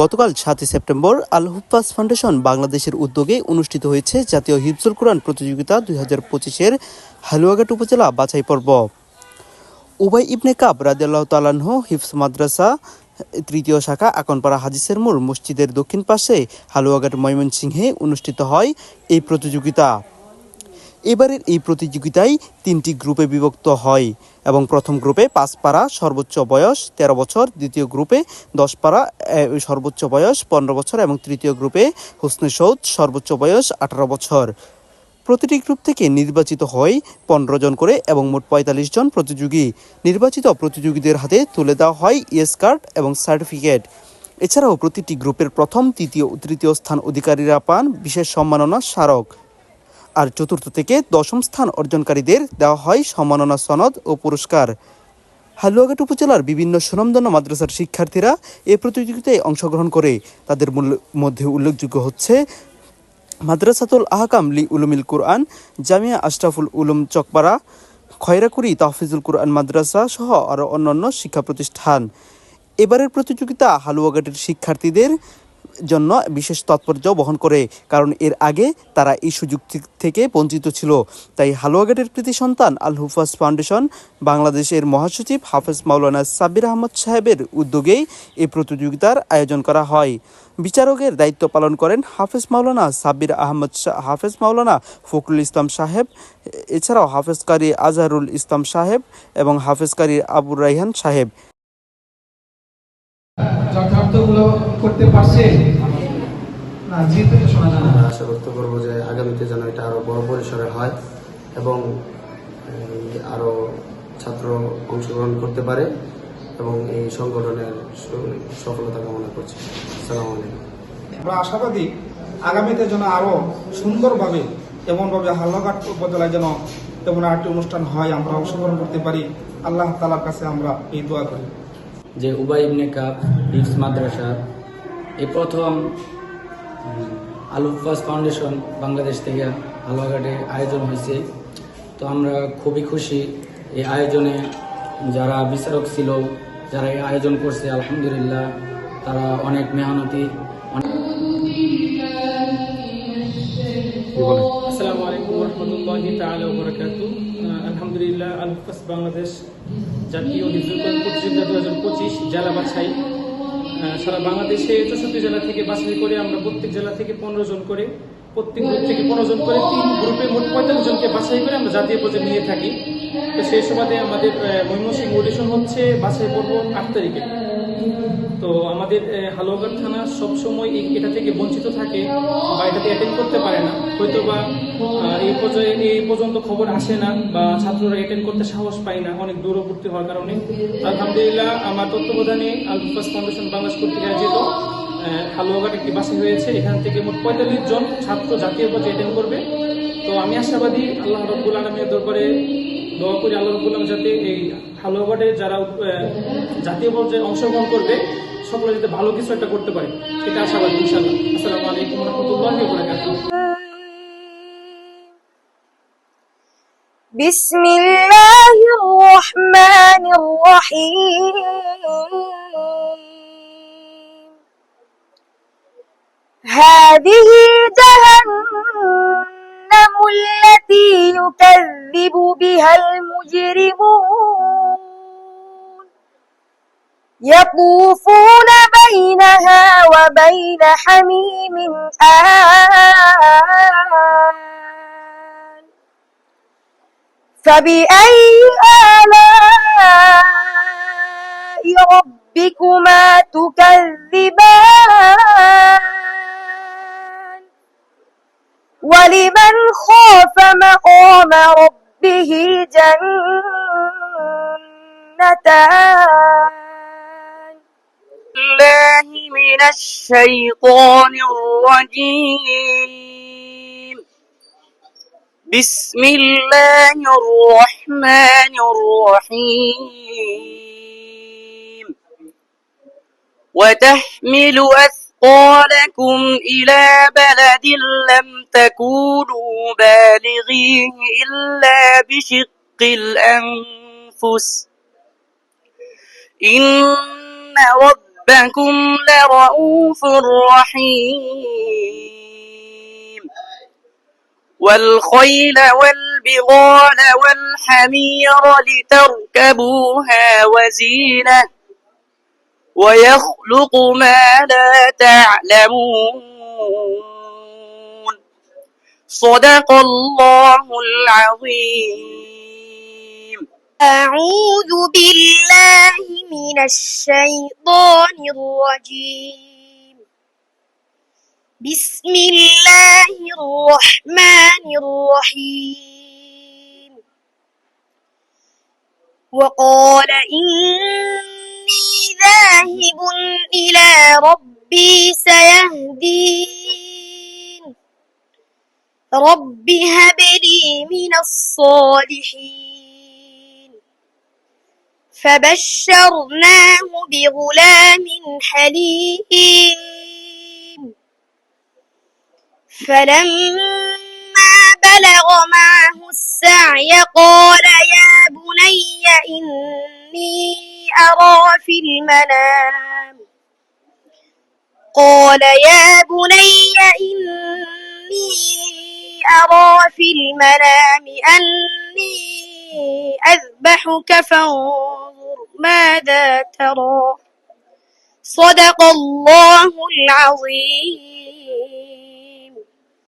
গতকাল সাতই সেপ্টেম্বর আল হুফাজ ফাউন্ডেশন বাংলাদেশের উদ্যোগে অনুষ্ঠিত হয়েছে জাতীয় হিফজুল কোরআন প্রতিযোগিতা দুই হাজার পঁচিশের হালুয়াঘাট উপজেলা বাছাই পর্ব। উবাই ইবনে কাব রাদিয়াল্লাহ তালাহ হিফস মাদ্রাসা তৃতীয় শাখা আকনপাড়া হাজিসের মোড় মসজিদের দক্ষিণ পাশে হালুয়াঘাট ময়মনসিংহে অনুষ্ঠিত হয় এই প্রতিযোগিতা। এবারের এই প্রতিযোগিতায় তিনটি গ্রুপে বিভক্ত হয় এবং প্রথম গ্রুপে পাঁচ পাড়া সর্বোচ্চ বয়স তেরো বছর, দ্বিতীয় গ্রুপে দশ পাড়া সর্বোচ্চ বয়স পনেরো বছর এবং তৃতীয় গ্রুপে হুসনে সৌদ সর্বোচ্চ বয়স আঠারো বছর। প্রতিটি গ্রুপ থেকে নির্বাচিত হয় পনেরো জন করে এবং মোট পঁয়তাল্লিশ জন প্রতিযোগী। নির্বাচিত প্রতিযোগীদের হাতে তুলে দেওয়া হয় ইয়েস কার্ড এবং সার্টিফিকেট। এছাড়াও প্রতিটি গ্রুপের প্রথম, তৃতীয় তৃতীয় স্থান অধিকারীরা পান বিশেষ সম্মাননা স্মারক। আর চতুর্থ থেকে দশম স্থান অর্জনকারীদের দেওয়া হয় সম্মাননা সনদ ও পুরস্কার। হালুয়াঘাট উপজেলার বিভিন্ন সুনামধন্য মাদ্রাসার শিক্ষার্থীরা এ প্রতিযোগিতায় অংশগ্রহণ করে। তাদের মধ্যে উল্লেখযোগ্য হচ্ছে মাদ্রাসাতুল আহকাম লি উলুমিল কুরআন, জামিয়া আশরাফুল উলুম চকপাড়া খয়রাকুড়ি তাহফিজুল কুরআন মাদ্রাসা সহ আরও অন্যান্য শিক্ষা প্রতিষ্ঠান। এবারের প্রতিযোগিতা হালুয়াঘাটের শিক্ষার্থীদের জন্য বিশেষ তাৎপর্য বহন করে, কারণ এর আগে তারা এই সুযোগ থেকে বঞ্চিত ছিল। তাই হালুয়াঘাটের কৃতি সন্তান আল হুফাজ ফাউন্ডেশন, বাংলাদেশের মহাসচিব হাফেজ মাওলানা সাব্বির আহমদ সাহেবের উদ্যোগেই এই প্রতিযোগিতার আয়োজন করা হয়। বিচারকের দায়িত্ব পালন করেন হাফেজ মাওলানা সাব্বির আহমদ হাফেজ মাওলানা ফখরুল ইসলাম সাহেব, এছাড়াও হাফেজকারী আজহারুল ইসলাম সাহেব এবং হাফেজকারী আবুর রাইহান সাহেব। যথার্থগুলো করতে পারছে? না জিতে তো শোনা যায় না। আশা করতে পারব যে আগামীতে যেন এটা আরও বড় পরিসরে হয় এবং এই, আরও ছাত্র অংশগ্রহণ করতে পারে এবং এই সংগঠনের সফলতা কামনা করছি। আসসালামু আলাইকুম। আমরা আশাবাদী আগামীতে যেন আরও সুন্দরভাবে এমনভাবে হাল্লাঘাট উপজেলায় যেন তেমন আরেকটি অনুষ্ঠান হয় আমরা অংশগ্রহণ করতে পারি। আল্লাহ তালার কাছে আমরা এই দোয়া করি। যে উবাই ইবনে কাপ হিফস মাদ্রাসা, এই প্রথম আলুফাস ফাউন্ডেশন বাংলাদেশ থেকে হালুয়াঘাটে আয়োজন হয়েছে। তো আমরা খুবই খুশি এই আয়োজনে যারা বিচারক ছিল, যারা এই আয়োজন করছে, আলহামদুলিল্লাহ, তারা অনেক মেহনতি, অনেক আসসালামু আলাইকুম রহমতুল্লাহি ওয়া বারাকাতু আলহামদুলিল্লাহ, আলফাস বাংলাদেশ জাতীয় হিজরুল প্রতিযোগিতা দু হাজার পঁচিশ, জেলা বাছাই সারা বাংলাদেশে চৌষট্টি জেলা থেকে বাছাই করে আমরা প্রত্যেক জেলা থেকে পনেরো জন করে, প্রত্যেক গ্রুপ থেকে পনেরো জন করে, তিন গ্রুপে মোট পঁয়তাল্লিশ জনকে বাছাই করে আমরা জাতীয় পর্যায়ে নিয়ে থাকি। তো সেই সুবাদে আমাদের ময়মনসিংহ অডিশন হচ্ছে বাছাই পর্ব আট তারিখে। তো আমাদের হালুয়াঘাট থানা সবসময় এটা থেকে বঞ্চিত থাকে বা এটাতে অ্যাটেন্ড করতে পারে না। হয়তো বা এই পর্যায়ে, এই পর্যন্ত খবর আসে না বা ছাত্ররা অ্যাটেন্ড করতে সাহস পায় না, অনেক দূরবর্তী হওয়ার কারণে। আলহামদুলিল্লাহ, আমার তত্ত্বাবধানে আলফাস ফাউন্ডেশন বাংলাদেশ কর্তৃক আয়োজিত হালুয়াঘাট একটি বাসে হয়েছে। এখান থেকে মোট পঁয়তাল্লিশ জন ছাত্র জাতীয় পর্যায়ে অ্যাটেন্ড করবে। তো আমি আশাবাদী আল্লাহ রব্বুল আলমের দরবারে দোয়া করি, আল্লাহ রব্বুল আলম যাতে এই হালুয়াঘাটে যারা জাতীয় পর্যায়ে অংশগ্রহণ করবে সকলে যাতে ভালো কিছু একটা করতে পারে এটা আশাবাদী ইনশাল্লাহ আসসালামু আলাইকুম রহমতুল্লাহ বারাকাতুহ بسم الله الرحمن الرحيم هذه جهنم التي يكذب بها المجرمون يطوفون بينها وبين حميم آن. فبأي آلاء ربكما تكذبان؟ ولمن خاف مقام ربه جنتان؟ الله من الشيطان الرجيم. بسم الله الرحمن الرحيم. وتحمل أثقالكم إلى بلد لم تكونوا بالغيه إلا بشق الأنفس. إن رب ربكم لرؤوف رحيم. والخيل والبغال والحمير لتركبوها وزينة. ويخلق ما لا تعلمون. صدق الله العظيم. أعوذ بالله من الشيطان الرجيم. بسم الله الرحمن الرحيم. وقال إني ذاهب إلى ربي سيهدين. رب هب لي من الصالحين. فبشرناه بغلام حليم. فلما بلغ معه السعي قال يا بني إني أرى في المنام. قال يا بني إني أرى في المنام أني أذبحك فانظر ماذا ترى. صدق الله العظيم.